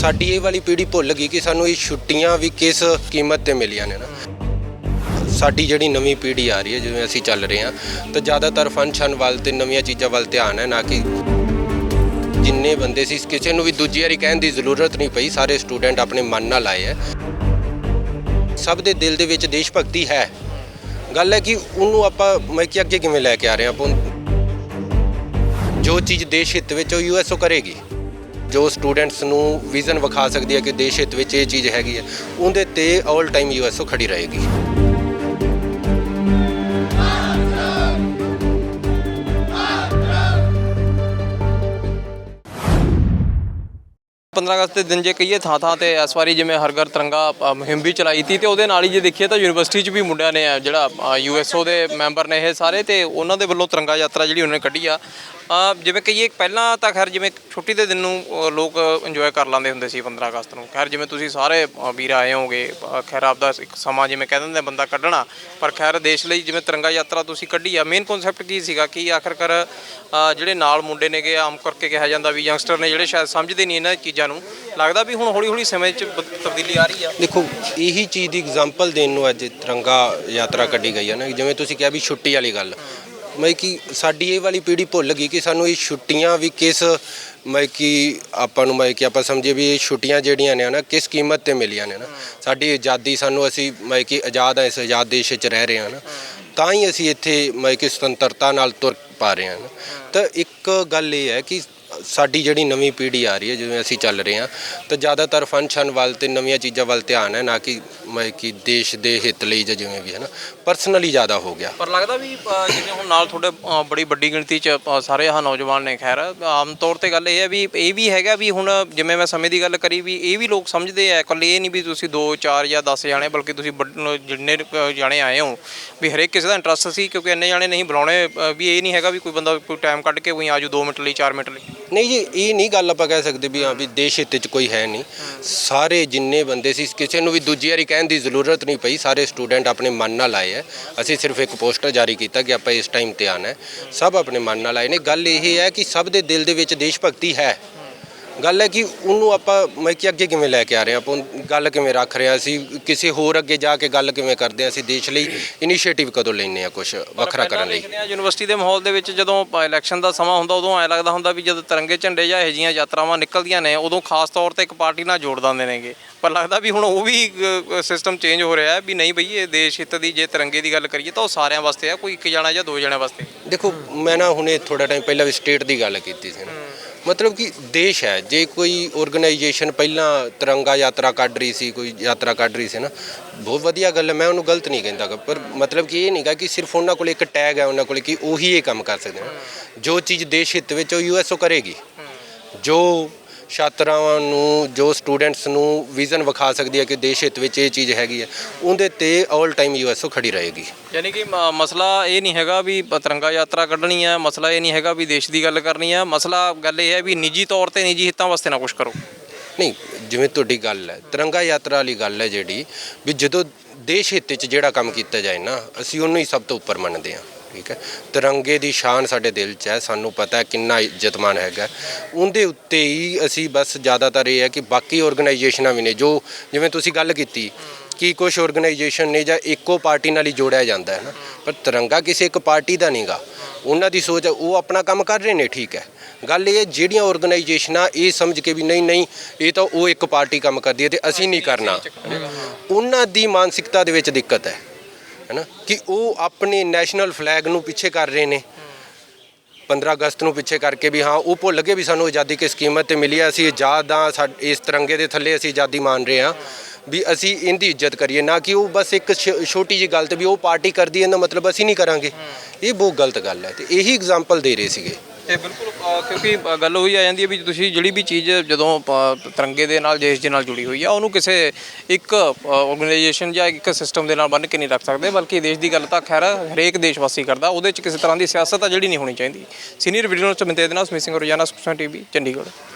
ਸਾਡੀ ਇਹ ਵਾਲੀ ਪੀੜ੍ਹੀ ਭੁੱਲ ਗਈ ਕਿ ਸਾਨੂੰ ਇਹ ਛੁੱਟੀਆਂ ਵੀ ਕਿਸ ਕੀਮਤ ਤੇ ਮਿਲੀਆਂ ਨੇ ਨਾ। ਸਾਡੀ ਜਿਹੜੀ ਨਵੀਂ ਪੀੜ੍ਹੀ ਆ ਰਹੀ ਹੈ, ਜਿਵੇਂ ਅਸੀਂ ਚੱਲ ਰਹੇ ਹਾਂ, ਤਾਂ ਜ਼ਿਆਦਾਤਰ ਫੰਕਸ਼ਨ ਵੱਲ ਤੇ ਨਵੀਆਂ ਚੀਜ਼ਾਂ ਵੱਲ ਧਿਆਨ ਹੈ, ਨਾ ਕਿ ਜਿੰਨੇ ਬੰਦੇ ਸੀ, ਕਿਸੇ ਨੂੰ ਵੀ ਦੂਜੀ ਵਾਰੀ ਕਹਿਣ ਦੀ ਜ਼ਰੂਰਤ ਨਹੀਂ ਪਈ, ਸਾਰੇ ਸਟੂਡੈਂਟ ਆਪਣੇ ਮਨ ਨਾਲ ਆਏ ਹੈ। ਸਭ ਦੇ ਦਿਲ ਦੇ ਵਿੱਚ ਦੇਸ਼ ਭਗਤੀ ਹੈ। ਗੱਲ ਹੈ ਕਿ ਉਹਨੂੰ ਆਪਾਂ, ਮੈਂ ਕਿ ਅੱਗੇ ਕਿਵੇਂ ਲੈ ਕੇ ਆ ਰਹੇ ਹਾਂ, ਆਪਾਂ ਜੋ ਚੀਜ਼ ਦੇਸ਼ ਹਿੱਤ ਵਿੱਚ ਉਹ ਯੂਐਸਓ ਕਰੇਗੀ। ਜੋ ਸਟੂਡੈਂਟਸ ਨੂੰ ਵਿਜ਼ਨ ਵਿਖਾ ਸਕਦੀ ਹੈ ਕਿ ਦੇਸ਼ ਹਿੱਤ ਵਿੱਚ ਇਹ ਚੀਜ਼ ਹੈਗੀ ਹੈ ਉਹਦੇ ਤੇ 올 ਟਾਈਮ ਯੂਐਸਓ ਖੜੀ ਰਹੇਗੀ। 15 ਅਗਸਤ ਦੇ ਦਿਨ ਜੇ ਕਹੀਏ ਥਾਂ ਥਾਂ ਤੇ ਇਸ ਵਾਰੀ ਜਿਵੇਂ ਹਰ ਘਰ ਤਿਰੰਗਾ ਮੁਹਿੰਮ ਵੀ ਚਲਾਈ ਤੀ ਤੇ ਉਹਦੇ ਨਾਲ ਹੀ ਜੇ ਦੇਖੀਏ ਤਾਂ ਯੂਨੀਵਰਸਿਟੀ 'ਚ ਵੀ ਮੁੰਡਿਆਂ ਨੇ ਅ, ਜਿਹੜਾ ਯੂਐਸਓ ਦੇ ਮੈਂਬਰ ਨੇ ਇਹ ਸਾਰੇ ਤੇ ਉਹਨਾਂ ਦੇ ਵੱਲੋਂ ਤਿਰੰਗਾ ਯਾਤਰਾ ਜਿਹੜੀ ਉਹਨਾਂ ਨੇ ਕੱਢੀ ਆ ਜਿਵੇਂ ਕਹੀਏ ਪਹਿਲਾਂ ਤਾਂ ਖੈਰ ਜਿਵੇਂ ਛੁੱਟੀ ਦੇ ਦਿਨ ਨੂੰ ਲੋਕ ਇੰਜੋਏ ਕਰ ਲੈਂਦੇ ਹੁੰਦੇ ਸੀ 15 ਅਗਸਤ ਨੂੰ। ਖੈਰ ਜਿਵੇਂ ਤੁਸੀਂ ਸਾਰੇ ਅ, ਵੀਰ ਆਏ ਹੋਗੇ ਅ, ਖੈਰ ਆਪਦਾ ਇੱਕ ਸਮਾਂ ਜਿਵੇਂ ਕਹਿ ਦਿੰਦੇ ਬੰਦਾ ਕੱਢਣਾ ਪਰ ਖੈਰ ਦੇਸ਼ ਲਈ ਜਿਵੇਂ ਤਿਰੰਗਾ ਯਾਤਰਾ ਤੁਸੀਂ ਕੱਢੀ ਆ ਮੇਨ ਕਨਸੈਪਟ ਕੀ ਸੀਗਾ ਕਿ ਆਖਰਕਾਰ ਜਿਹੜੇ ਨਾਲ ਮੁੰਡੇ ਨੇਗੇ ਆਮ ਕਰਕੇ ਕਿਹਾ ਜਾਂਦਾ ਵੀ ਯੰਗਸਟਰ ਨੇ ਜਿਹੜੇ ਸ਼ਾਇਦ ਸਮਝਦੇ ਨਹੀਂ ਇਹਨਾਂ ਚੀਜ਼ਾਂ ਨੂੰ ਲੱਗਦਾ ਵੀ ਹੁਣ ਹੌਲੀ ਹੌਲੀ ਸਮੇਂ 'ਚ ਬ- ਤਬਦੀਲੀ ਆ ਰਹੀ ਆ। ਦੇਖੋ ਇਹੀ ਚੀਜ਼ ਦੀ ਐਗਜ਼ਾਮਪਲ ਦੇਣ ਨੂੰ ਅੱਜ ਤਿਰੰਗਾ ਯਾਤਰਾ ਕੱਢੀ ਗਈ ਹੈ ਨਾ ਜਿਵੇਂ ਤੁਸੀਂ ਕਿਹਾ ਵੀ ਛੁੱਟੀ ਵਾਲੀ ਗੱਲ। ਮੈਂ ਕਿ ਸਾਡੀ ਇਹ ਵਾਲੀ ਪੀੜ੍ਹੀ ਭੁੱਲ ਗਈ ਕਿ ਸਾਨੂੰ ਇਹ ਛੁੱਟੀਆਂ ਵੀ ਕਿਸ ਮੈਂ ਕਿ ਆਪਾਂ ਨੂੰ ਮੈਂ ਕਿ ਆਪਾਂ ਸਮਝੀਏ ਵੀ ਇਹ ਛੁੱਟੀਆਂ ਜਿਹੜੀਆਂ ਨੇ ਨਾ ਕਿਸ ਕੀਮਤ ਤੇ ਮਿਲੀਆਂ ਨੇ ਨਾ ਸਾਡੀ ਆਜ਼ਾਦੀ ਸਾਨੂੰ ਅਸੀਂ ਮੈਂ ਕਿ ਆਜ਼ਾਦ ਆ ਇਸ ਆਜ਼ਾਦ ਦੇਸ਼ ਵਿੱਚ ਰਹਿ ਰਹੇ ਹਾਂ ਨਾ ਤਾਂ ਹੀ ਅਸੀਂ ਇੱਥੇ ਮੈਂ ਕਿ ਸੁਤੰਤਰਤਾ ਨਾਲ ਤੁਰ ਪਾ ਰਹੇ ਹਾਂ ਤਾਂ ਇੱਕ ਗੱਲ ਇਹ ਹੈ ਕਿ ਸਾਡੀ ਜਿਹੜੀ ਨਵੀਂ ਪੀੜ੍ਹੀ ਆ ਰਹੀ ਹੈ ਜਿਵੇਂ ਅਸੀਂ ਚੱਲ ਰਹੇ ਹਾਂ ਤਾਂ ਜ਼ਿਆਦਾਤਰ ਫੰਕਸ਼ਨ ਵੱਲ ਤੇ ਨਵੀਆਂ ਚੀਜ਼ਾਂ ਵੱਲ ਧਿਆਨ ਹੈ ਨਾ ਕਿ ਮੈਂ ਕਿ ਦੇਸ਼ ਦੇ ਹਿੱਤ ਲਈ ਜਾਂ ਜਿਵੇਂ ਵੀ ਹੈ ਨਾ ਪਰਸਨਲੀ ਜ਼ਿਆਦਾ ਹੋ ਗਿਆ। ਪਰ ਲੱਗਦਾ ਵੀ ਅ, ਜਿਵੇਂ ਹੁਣ ਨਾਲ ਤੁਹਾਡੇ ਅ, ਬੜੀ ਵੱਡੀ ਗਿਣਤੀ 'ਚ ਅ, ਸਾਰੇ ਆਹ ਨੌਜਵਾਨ ਨੇ ਖੈਰ ਆਮ ਤੌਰ ਤੇ ਗੱਲ ਇਹ ਹੈ ਵੀ ਇਹ ਵੀ ਹੈਗਾ ਵੀ ਹੁਣ ਜਿਵੇਂ ਮੈਂ ਸਮੇਂ ਦੀ ਗੱਲ ਕਰੀ ਵੀ ਇਹ ਵੀ ਲੋਕ ਸਮਝਦੇ ਆ ਇਕੱਲੇ ਇਹ ਨਹੀਂ ਵੀ ਤੁਸੀਂ 2 4 ਜਾਂ 10 ਜਾਣੇ ਬਲਕਿ ਤੁਸੀਂ ਵੱਡ- ਜਿੰਨੇ ਕੁ ਜਾਣੇ ਆਏ ਹੋ ਵੀ ਹਰੇਕ ਕਿਸੇ ਦਾ ਇੰਟਰਸਟ ਸੀ ਕਿਉਂਕਿ ਇੰਨੇ ਜਾਣੇ ਨਹੀਂ ਬੁਲਾਉਣੇ ਅ, ਵੀ ਇਹ ਨਹੀਂ ਹੈਗਾ ਵੀ ਕੋਈ ਬੰਦਾ ਕੋਈ ਟਾਈਮ ਕੱਢ ਕੇ ਕੋਈ ਆਜੂ 2 ਮਿੰਟ ਲਈ 4 ਮਿੰਟ ਲਈ। ਨਹੀਂ ਜੀ, ਇਹ ਨਹੀਂ ਗੱਲ ਆਪਾਂ ਕਹਿ ਸਕਦੇ ਵੀ ਹਾਂ ਵੀ ਦੇਸ਼ ਹਿੱਤ 'ਚ ਕੋਈ ਹੈ ਨਹੀਂ। ਸਾਰੇ ਜਿੰਨੇ ਬੰਦੇ ਸੀ, ਕਿਸੇ ਨੂੰ ਵੀ ਦੂਜੀ ਵਾਰੀ ਕਹਿਣ ਦੀ ਜ਼ਰੂਰਤ ਨਹੀਂ ਪਈ। ਸਾਰੇ ਸਟੂਡੈਂਟ ਆਪਣੇ ਮਨ ਨਾਲ ਆਏ ਹੈ। ਅਸੀਂ ਸਿਰਫ ਇੱਕ ਪੋਸਟਰ ਜਾਰੀ ਕੀਤਾ ਕਿ ਆਪਾਂ ਇਸ ਟਾਈਮ ਤੇ ਆਣਾ ਹੈ। ਸਭ ਆਪਣੇ ਮਨ ਨਾਲ ਆਏ ਨੇ। ਗੱਲ ਇਹ ਹੈ ਕਿ ਸਭ ਦੇ ਦਿਲ ਦੇ ਵਿੱਚ ਦੇਸ਼ ਭਗਤੀ ਹੈ। ਗੱਲ ਹੈ ਕਿ ਉਹਨੂੰ ਆਪਾਂ ਮੈਂ ਕਿ ਅੱਗੇ ਕਿਵੇਂ ਲੈ ਕੇ ਆ ਰਹੇ ਹਾਂ? ਆਪਾਂ ਗੱਲ ਕਿਵੇਂ ਰੱਖ ਰਹੇ ਹਾਂ? ਅਸੀਂ ਕਿਸੇ ਹੋਰ ਅੱਗੇ ਜਾ ਕੇ ਗੱਲ ਕਿਵੇਂ ਕਰਦੇ ਹਾਂ? ਅਸੀਂ ਦੇਸ਼ ਲਈ ਇਨੀਸ਼ੀਏਟਿਵ ਕਦੋਂ ਲੈਂਦੇ ਆ ਕੁਝ ਵੱਖਰਾ ਕਰਨ ਲਈ? ਦੇਖਦੇ ਆ ਯੂਨੀਵਰਸਿਟੀ ਦੇ ਮਾਹੌਲ ਦੇ ਵਿੱਚ ਜਦੋਂ ਇਲੈਕਸ਼ਨ ਦਾ ਸਮਾਂ ਹੁੰਦਾ ਉਦੋਂ ਐ ਲੱਗਦਾ ਹੁੰਦਾ ਵੀ ਜਦੋਂ ਤਿਰੰਗੇ ਝੰਡੇ ਜਾਂ ਇਹੋ ਜਿਹੀਆਂ ਯਾਤਰਾਵਾਂ ਨਿਕਲਦੀਆਂ ਨੇ ਉਦੋਂ ਖਾਸ ਤੌਰ ਤੇ ਇੱਕ ਪਾਰਟੀ ਨਾਲ ਜੋੜ ਦਿੰਦੇ ਨੇਗੇ। ਪਰ ਲੱਗਦਾ ਵੀ ਹੁਣ ਉਹ ਵੀ ਸਿਸਟਮ ਚੇਂਜ ਹੋ ਰਿਹਾ ਹੈ ਵੀ ਨਹੀਂ ਬਈ ਇਹ ਦੇਸ਼ ਹਿੱਤ ਦੀ ਜੇ ਤਿਰੰਗੇ ਦੀ ਗੱਲ ਕਰੀਏ ਤਾਂ ਉਹ ਸਾਰਿਆਂ ਵਾਸਤੇ ਆ ਕੋਈ ਇੱਕ ਜਣਾ ਜਾਂ ਦੋ ਜਣਿਆਂ ਵਾਸਤੇ? ਦੇਖੋ ਮੈਂ ਨਾ ਹੁਣੇ ਥੋੜਾ ਟਾਈਮ ਪਹਿਲਾਂ ਵੀ ਸਟੇਟ ਦੀ ਗੱਲ ਕੀਤੀ ਸੀ ਨਾ। ਮਤਲਬ ਕਿ ਦੇਸ਼ ਹੈ ਜੇ ਕੋਈ ਆਰਗੇਨਾਈਜੇਸ਼ਨ ਪਹਿਲਾਂ ਤਿਰੰਗਾ ਯਾਤਰਾ ਕੱਢ ਰਹੀ ਸੀ ਕੋਈ ਯਾਤਰਾ ਕੱਢ ਰਹੀ ਸੀ ਨਾ ਬਹੁਤ ਵਧੀਆ ਗੱਲ ਹੈ ਮੈਂ ਉਹਨੂੰ ਗਲਤ ਨਹੀਂ ਕਹਿੰਦਾ ਗਾ, ਪਰ ਮਤਲਬ ਕਿ ਇਹ ਨਹੀਂਗਾ ਕਿ ਸਿਰਫ ਉਹਨਾਂ ਕੋਲ ਇੱਕ ਟੈਗ ਹੈ ਉਹਨਾਂ ਕੋਲ ਕਿ ਉਹੀ ਇਹ ਕੰਮ ਕਰ ਸਕਦੇ ਨੇ। ਜੋ ਚੀਜ਼ ਦੇਸ਼ ਹਿੱਤ ਵਿੱਚ ਉਹ ਯੂਐਸਓ ਕਰੇਗੀ। ਜੋ ਛਾਤਰਾਵਾਂ ਨੂੰ ਜੋ ਸਟੂਡੈਂਟਸ ਨੂੰ ਵਿਜ਼ਨ ਵਿਖਾ ਸਕਦੀ ਹੈ ਕਿ ਦੇਸ਼ ਹਿੱਤ ਵਿੱਚ ਇਹ ਚੀਜ਼ ਹੈਗੀ ਹੈ ਉਹਦੇ ਤੇ 올 ਟਾਈਮ ਯੂਐਸਓ ਖੜੀ ਰਹੇਗੀ। ਯਾਨੀ ਕਿ ਮ- ਮਸਲਾ ਇਹ ਨਹੀਂ ਹੈਗਾ ਵੀ ਪ- ਤਿਰੰਗਾ ਯਾਤਰਾ ਕੱਢਣੀ ਹੈ ਮਸਲਾ ਇਹ ਨਹੀਂ ਹੈਗਾ ਵੀ ਦੇਸ਼ ਦੀ ਗੱਲ ਕਰਨੀ ਹੈ ਮਸਲਾ ਗੱਲ ਇਹ ਹੈ ਵੀ ਨਿੱਜੀ ਤੌਰ ਤੇ ਨਿੱਜੀ ਹਿੱਤਾਂ ਵਾਸਤੇ ਨਾ ਕੁਝ ਕਰੋ। ਨਹੀਂ ਜਿਵੇਂ ਤੁਹਾਡੀ ਗੱਲ ਹੈ ਤਿਰੰਗਾ ਯਾਤਰਾ ਵਾਲੀ ਗੱਲ ਹੈ ਜਿਹੜੀ ਵੀ ਜਦੋਂ ਦੇਸ਼ ਹਿੱਤ 'ਚ ਜਿਹੜਾ ਕੰਮ ਕੀਤਾ ਜਾਏ ਨਾ ਅਸੀਂ ਉਹਨੂੰ ਹੀ ਸਭ ਤੋਂ ਉੱਪਰ ਮੰਨਦੇ ਹਾਂ। ਠੀਕ ਹੈ। ਤਿਰੰਗੇ ਦੀ ਸ਼ਾਨ ਸਾਡੇ ਦਿਲ 'ਚ ਹੈ ਸਾਨੂੰ ਪਤਾ ਹੈ ਕਿੰਨਾ ਇੱਜ਼ਤਮਾਨ ਹੈਗਾ। ਉਹਦੇ ਉੱਤੇ ਹੀ ਅਸੀਂ ਬਸ ਜ਼ਿਆਦਾਤਰ ਇਹ ਹੈ ਕਿ ਬਾਕੀ ਆਰਗੇਨਾਈਜੇਸ਼ਨਾਂ ਵੀ ਨੇ ਜੋ ਜਿਵੇਂ ਤੁਸੀਂ ਗੱਲ ਕੀਤੀ ਕਿ ਕੁਝ ਆਰਗੇਨਾਈਜੇਸ਼ਨ ਨੇ ਜਾਂ ਇੱਕੋ ਪਾਰਟੀ ਨਾਲ ਹੀ ਜੋੜਿਆ ਜਾਂਦਾ ਹੈ ਨਾ। ਪਰ ਤਿਰੰਗਾ ਕਿਸੇ ਇੱਕ ਪਾਰਟੀ ਦਾ ਨਹੀਂਗਾ ਉਹਨਾਂ ਦੀ ਸੋਚ ਹੈ ਉਹ ਆਪਣਾ ਕੰਮ ਕਰ ਰਹੇ ਨੇ ਠੀਕ ਹੈ। ਗੱਲ ਇਹ ਹੈ ਜਿਹੜੀਆਂ ਆਰਗੇਨਾਈਜੇਸ਼ਨਾਂ ਇਹ ਸਮਝ ਕੇ ਵੀ ਨਹੀਂ ਨਹੀਂ ਇਹ ਤਾਂ ਉਹ ਇੱਕ ਪਾਰਟੀ ਕੰਮ ਕਰਦੀ ਹੈ ਤੇ ਅਸੀਂ ਨਹੀਂ ਕਰਨਾ। ਉਹਨਾਂ ਦੀ ਮਾਨਸਿਕਤਾ ਦੇ ਵਿੱਚ ਦਿੱਕਤ ਹੈ। ਹੈਨਾ, ਕਿ ਉਹ ਆਪਣੇ ਨੈਸ਼ਨਲ ਫਲੈਗ ਨੂੰ ਪਿੱਛੇ ਕਰ ਰਹੇ ਨੇ। 15 ਅਗਸਤ ਨੂੰ ਪਿੱਛੇ ਕਰਕੇ ਵੀ ਹਾਂ, ਉਹ ਭੁੱਲ ਗਏ ਵੀ ਸਾਨੂੰ ਆਜ਼ਾਦੀ ਕਿਸ ਕੀਮਤ ਤੇ ਮਿਲੀ ਹੈ ਅਸੀਂ ਆਜ਼ਾਦ ਹਾਂ ਸਾ- ਇਸ ਤਿਰੰਗੇ ਦੇ ਥੱਲੇ ਅਸੀਂ ਆਜ਼ਾਦੀ ਮਾਨ ਰਹੇ ਹਾਂ ਵੀ ਅਸੀਂ ਇਹਦੀ ਇੱਜ਼ਤ ਕਰੀਏ, ਨਾ ਕਿ ਉਹ ਬਸ ਇੱਕ ਛ- ਛੋਟੀ ਜੀ ਗੱਲ ਤੇ ਵੀ ਉਹ ਪਾਰਟੀ ਕਰਦੀ ਇਹਦਾ ਮਤਲਬ ਅਸੀਂ ਨਹੀਂ ਕਰਾਂਗੇ। ਇਹ ਬਹੁਤ ਗਲਤ ਗੱਲ ਹੈ ਤੇ ਇਹੀ ਐਗਜ਼ਾਮਪਲ ਦੇ ਰਹੇ ਸੀਗੇ। ਤੇ ਬਿਲਕੁਲ ਅ, ਕਿਉਂਕਿ ਅ, ਗੱਲ ਉਹੀ ਆ ਜਾਂਦੀ ਹੈ ਵੀ ਤੁਸੀਂ ਜਿਹੜੀ ਵੀ ਚੀਜ਼ ਜਦੋਂ ਅ, ਤਿਰੰਗੇ ਦੇ ਨਾਲ ਦੇਸ਼ ਦੇ ਨਾਲ ਜੁੜੀ ਹੋਈ ਆ ਉਹਨੂੰ ਕਿਸੇ ਇੱਕ ਆਰਗੇਨਾਈਜੇਸ਼ਨ ਜਾਂ ਇੱਕ ਸਿਸਟਮ ਦੇ ਨਾਲ ਬੰਨ੍ਹ ਕੇ ਨਹੀਂ ਰੱਖ ਸਕਦੇ ਬਲਕਿ ਦੇਸ਼ ਦੀ ਗੱਲ ਤਾਂ ਖੈਰ ਹਰੇਕ ਦੇਸ਼ ਵਾਸੀ ਕਰਦਾ ਉਹਦੇ 'ਚ ਕਿਸੇ ਤਰ੍ਹਾਂ ਦੀ ਸਿਆਸਤ ਆ ਜਿਹੜੀ ਨਹੀਂ ਹੋਣੀ ਚਾਹੀਦੀ। ਸੀਨੀਅਰ ਵੀਡੀਓ ਨੂੰ ਚਮਿੰਦੇ ਦੇ ਨਾਲ ਸਮਿਸਿੰਗ ਰੋਜ਼ਾਨਾ ਸੁਖਸਾਨ ਟੀਵੀ ਚੰਡੀਗੜ੍ਹ।